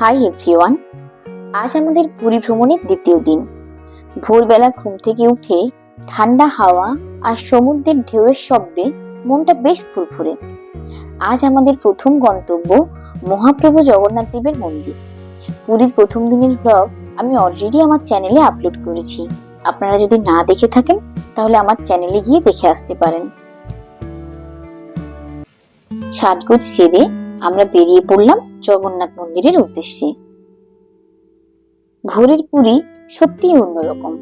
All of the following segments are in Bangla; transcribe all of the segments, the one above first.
হাই এভরিওয়ান আজ আমাদের পুরী ভ্রমণের দ্বিতীয় দিন। ভোরবেলা ঘুম থেকে উঠে ঠান্ডা হাওয়া আর সমুদ্রের ঢেউয়ের শব্দে মনটা বেশ ফুরফুরে। আজ আমাদের প্রথম গন্তব্য মহাপ্রভু জগন্নাথ দেবের মন্দির। পুরীর প্রথম দিনের ব্লগ আমি অলরেডি আমার চ্যানেলে আপলোড করেছি। আপনারা যদি না দেখে থাকেন, তাহলে আমার চ্যানেলে গিয়ে দেখে আসতে পারেন। সাজগোজ সেরে আমরা বেরিয়ে পড়লাম জগন্নাথ মন্দিরের উদ্দেশ্যে। ভোরের পুরী সত্যিই অন্যরকম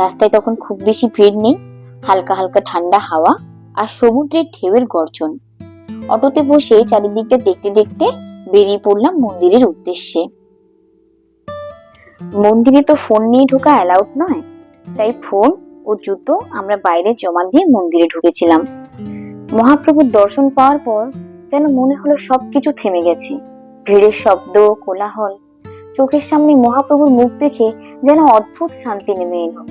রাস্তায় তখন খুব বেশি ভিড় নেই, হালকা হালকা ঠান্ডা হাওয়া আর সমুদ্রের ঢেউয়ের গর্জন। অটোতে বসে চারিদিকটা দেখতে দেখতে বেরিয়ে পড়লাম মন্দিরের উদ্দেশ্যে। মন্দিরে তো ফোন নিয়ে ঢোকা অ্যালাউড নয়, তাই ফোন ও জুতো আমরা বাইরে জমা দিয়ে মন্দিরে ঢুকেছিলাম। মহাপ্রভুর দর্শন পাওয়ার পর যেন মনে হলো সবকিছু থেমে গেছে। ভিড়ের শব্দ, কোলাহল, চোখের সামনে মহাপ্রভুর মুখ দেখে যেন অদ্ভুত শান্তি নেমে এলো।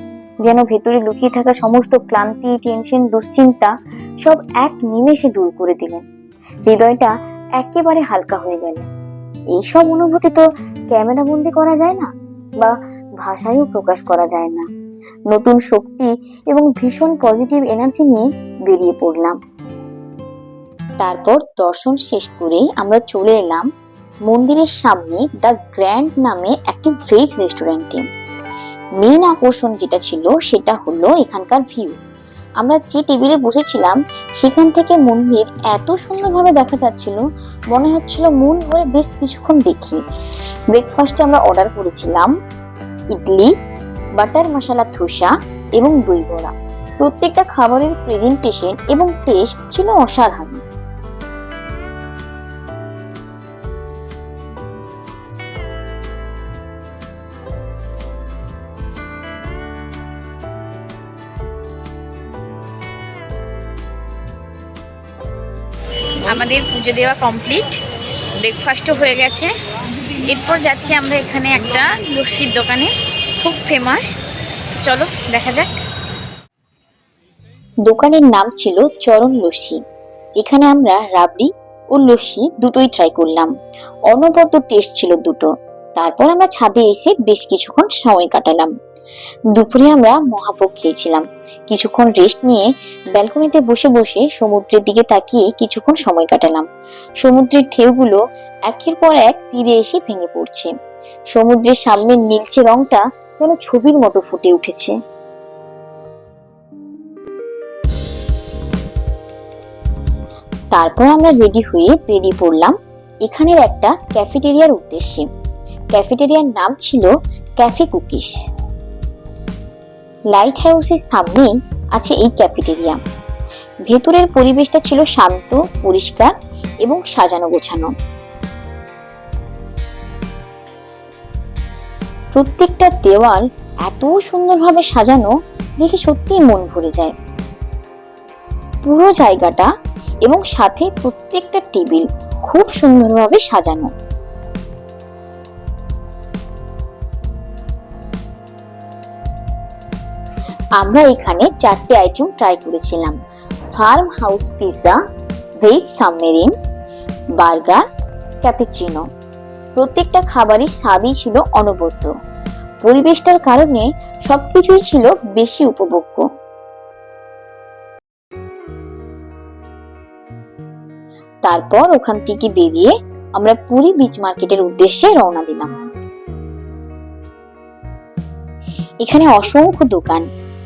যেন ভেতরে লুকিয়ে থাকা সমস্ত ক্লান্তি, টেনশন, দুশ্চিন্তা সব এক নিমেষে দূর করে দিলেন হৃদয়টা একেবারে হালকা হয়ে গেল। এইসব অনুভূতি তো ক্যামেরা বন্দি করা যায় না, বা ভাষায়ও প্রকাশ করা যায় না। নতুন শক্তি এবং ভীষণ পজিটিভ এনার্জি নিয়ে বেরিয়ে পড়লাম। তারপর দর্শন শেষ করেই আমরা চলে এলাম মন্দিরের সামনে দ্য গ্র্যান্ড নামে একটি ভেজ রেস্টুরেন্টে মেন আকর্ষণ যেটা ছিল সেটা হলো এখানকার ভিউ আমরা যে টেবিলে বসেছিলাম, সেখান থেকে মন্দির এত সুন্দরভাবে দেখা যাচ্ছিল, মনে হচ্ছিল মন ভরে বেশ কিছুক্ষণ দেখি। ব্রেকফাস্টে আমরা অর্ডার করেছিলাম ইডলি, বাটার মশলা ধোসা এবং দই বড়া। প্রত্যেকটা খাবারের প্রেজেন্টেশন এবং টেস্ট ছিল অসাধারণ। আমাদের পুজো দেওয়া কমপ্লিট ব্রেকফাস্টও হয়ে গেছে। এরপর যাচ্ছি আমরা এখানে একটা লস্যির দোকানে। খুব ফেমাস চলো, দেখা যাক। দোকানের নাম ছিল চরণ লস্যি। এখানে আমরা রাবড়ি ও লস্যি দুটোই ট্রাই করলাম। অনবদ্য টেস্ট ছিল দুটো। তারপর আমরা ছাদে এসে বেশ কিছুক্ষণ সময় কাটালাম। দুপুরে আমরা মহাভোগ খেয়েছিলাম। কিছুক্ষণ রেস্ট নিয়ে ব্যালকনিতে বসে বসে সমুদ্রের দিকে তাকিয়ে কিছুক্ষণ সময় কাটালাম। সমুদ্রের ঢেউগুলো একের পর এক তীরে এসে ভেঙে পড়ছে। সমুদ্রের সামনের নীলচে রংটা যেন ছবির মতো ফুটে উঠেছে। তারপর আমরা রেডি হয়ে বেরিয়ে পড়লাম এখানের একটা ক্যাফেটেরিয়ার উদ্দেশ্যে। ক্যাফেটেরিয়ার নাম ছিল ক্যাফে কুকিস লাইট হাউসের সামনেই আছে এই ক্যাফেটেরিয়া। ভেতরের পরিবেশটা ছিল শান্ত, পরিষ্কার এবং সাজানো গোছানো। প্রত্যেকটা দেওয়াল এত সুন্দরভাবে সাজানো দেখে সত্যিই মন ভরে যায়। পুরো জায়গাটা এবং সাথে প্রত্যেকটা টেবিল খুব সুন্দরভাবে সাজানো। আমরা এখানে চারটে আইটেম ট্রাই করেছিলাম। Farm house pizza veg submarine burger cappuccino প্রত্যেকটা খাবারই স্বাদই ছিল অনবদ্য। পরিবেশটার কারণে সবকিছুই ছিল বেশি উপভোগ্য। তারপর ওখান থেকে বেরিয়ে আমরা পুরী বিচ মার্কেটের উদ্দেশ্যে রওনা দিলাম। এখানে অসংখ্য দোকান।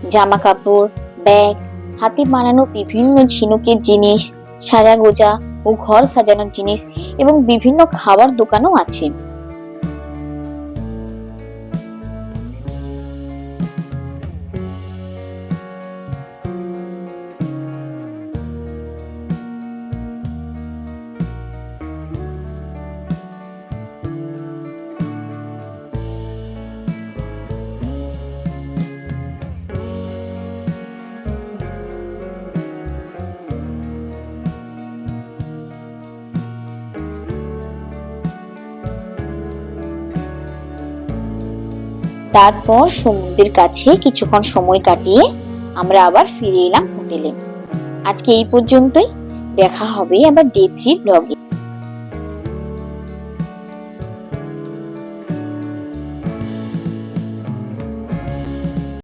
জামা কাপড় ব্যাগ, হাতে বানানো বিভিন্ন ঝিনুকের জিনিস, সাজাগোজা ও ঘর সাজানোর জিনিস এবং বিভিন্ন খাবার দোকানও আছে। তারপর সমুদ্রের কাছে কিছুক্ষণ সময় কাটিয়ে আমরা আবার ফিরে এলাম হোটেলে। আজকে এই পর্যন্তই। দেখা হবে আবার ডে থ্রি ব্লগে